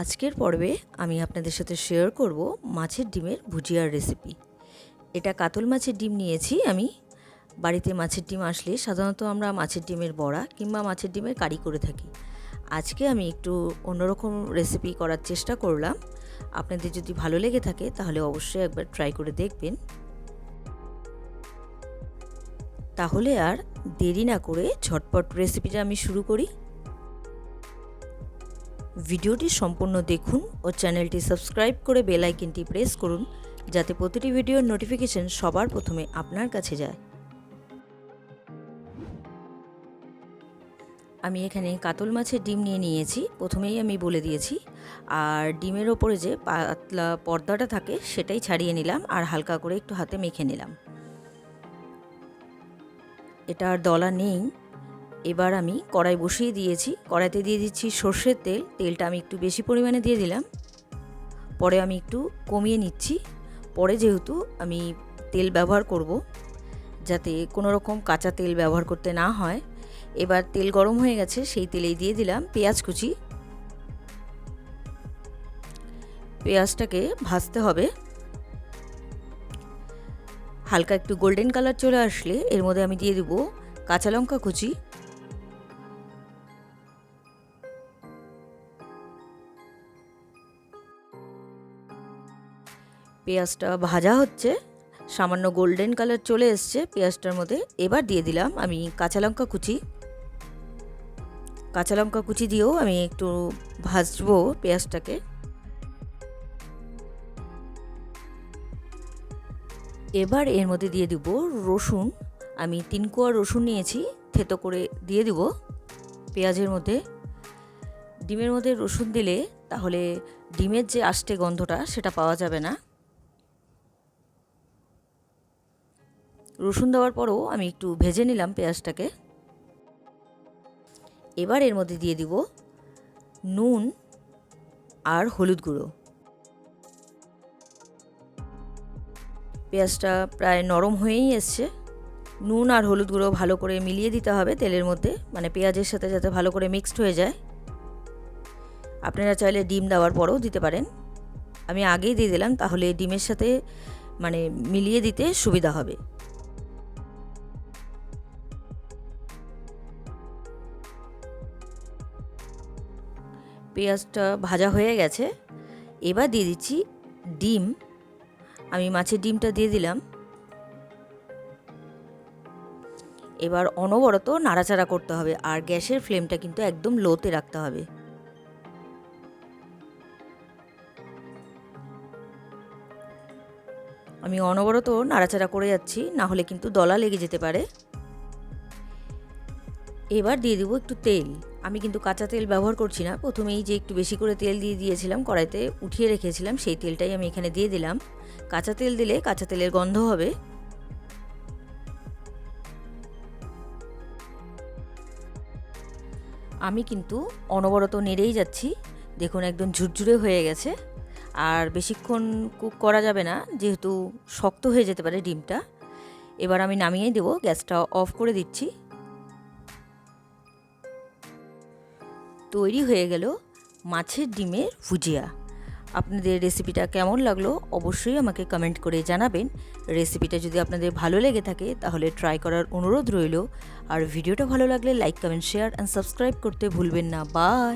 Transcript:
আজকের পর্বে আমি আপনাদের সাথে শেয়ার করব মাছের ডিমের ভুজিয়ার রেসিপি এটা কাতল মাছের ডিম নিয়েছি আমি। বাড়িতে মাছের ডিম আসলে সাধারণত আমরা মাছের ডিমের বড়া কিংবা মাছের ডিমের কারি করে থাকি। আজকে আমি একটু অন্যরকম রেসিপি করার চেষ্টা করলাম। আপনাদের যদি ভালো লেগে থাকে তাহলে অবশ্যই একবার ট্রাই করে দেখবেন। তাহলে আর দেরি না করে ঝটপট রেসিপিটা আমি শুরু করি। ভিডিওটি সম্পূর্ণ দেখুন ও চ্যানেলটি সাবস্ক্রাইব করে বেল আইকনটি প্রেস করুন যাতে প্রতিটি ভিডিওর নোটিফিকেশন সবার প্রথমে আপনার কাছে যায়। আমি এখানে কাতল মাছের ডিম নিয়ে নিয়েছি। প্রথমেই আমি বলে দিয়েছি, আর ডিমের ওপরে যে পাতলা পর্দাটা থাকে সেটাই ছাড়িয়ে নিলাম আর হালকা করে একটু হাতে মেখে নিলাম। এটা আর দলা নেই। এবার আমি কড়াই বসিয়ে দিয়েছি। কড়াইতে দিয়ে দিচ্ছি সর্ষের তেল। তেলটা আমি একটু বেশি পরিমাণে দিয়ে দিলাম। পরে আমি একটু কমিয়ে নিচ্ছি। পরে যেহেতু আমি তেল ব্যবহার করব, যাতে কোনো রকম কাঁচা তেল ব্যবহার করতে না হয়, এবার তেল গরম হয়ে গেছে, সেই তেলেই দিয়ে দিলাম পেঁয়াজ কুচি। পেঁয়াজটাকে ভাজতে হবে। হালকা একটু গোল্ডেন কালার চলে আসলে এর মধ্যে আমি দিয়ে দেবো কাঁচা লঙ্কা কুচি। পেঁয়াজটা ভাজা হচ্ছে, সামান্য গোল্ডেন কালার চলে এসছে পেঁয়াজটার মধ্যে। এবার দিয়ে দিলাম আমি কাঁচা লঙ্কা কুচি। কাঁচা লঙ্কা কুচি দিয়েও আমি একটু ভাজবো পেঁয়াজটাকে। এবার এর মধ্যে দিয়ে দিব রসুন। আমি তিন কোয়া রসুন নিয়েছি, থেতো করে দিয়ে দিব পেঁয়াজের মধ্যে। ডিমের মধ্যে রসুন দিলে তাহলে ডিমের যে আষ্টে গন্ধটা সেটা পাওয়া যাবে না। রসুন দেওয়ার পরও আমি একটু ভেজে নিলাম পেঁয়াজটাকে। এবার এর মধ্যে দিয়ে দিব নুন আর হলুদ গুঁড়ো। পেঁয়াজটা প্রায় নরম হয়েই এসছে। নুন আর হলুদ গুঁড়ো ভালো করে মিলিয়ে দিতে হবে তেলের মধ্যে মানে পেঁয়াজের সাথে যাতে ভালো করে মিক্সড হয়ে যায়। আপনারা চাইলে ডিম দেওয়ার পরেও দিতে পারেন। আমি আগেই দিয়ে দিলাম, তাহলে ডিমের সাথে মানে মিলিয়ে দিতে সুবিধা হবে। পেঁয়াজটা ভাজা হয়ে গেছে। এবার দিয়ে দিচ্ছি ডিম। আমি মাছের ডিমটা দিয়ে দিলাম। এবার অনবরত নাড়াচাড়া করতে হবে আর গ্যাসের ফ্লেমটা কিন্তু একদম লোতে রাখতে হবে। আমি অনবরত নাড়াচাড়া করে যাচ্ছি, না হলে কিন্তু দলা লেগে যেতে পারে। এবার দিয়ে দেবো একটু তেল। আমি কিন্তু কাঁচা তেল ব্যবহার করছি না। প্রথমেই যে একটু বেশি করে তেল দিয়ে দিয়েছিলাম, কড়াইতে উঠিয়ে রেখেছিলাম, সেই তেলটাই আমি এখানে দিয়ে দিলাম। কাঁচা তেল দিলে কাঁচা তেলের গন্ধ হবে। আমি কিন্তু অনবরত নেড়েই যাচ্ছি। দেখুন, একদম ঝুরঝুরে হয়ে গেছে। আর বেশিক্ষণ কুক করা যাবে না, যেহেতু শক্ত হয়ে যেতে পারে ডিমটা। এবার আমি নামিয়েই দেবো, গ্যাসটা অফ করে দিচ্ছি। তৈরি হয়ে গেল মাছের ডিমের ভুজিয়া। আপনাদের রেসিপিটা কেমন লাগল অবশ্যই আমাকে কমেন্ট করে জানাবেন। রেসিপিটা যদি আপনাদের ভালো লেগে থাকে তাহলে ট্রাই করার অনুরোধ রইল। আর ভিডিওটা ভালো লাগলে like comment share and subscribe করতে ভুলবেন না। বাই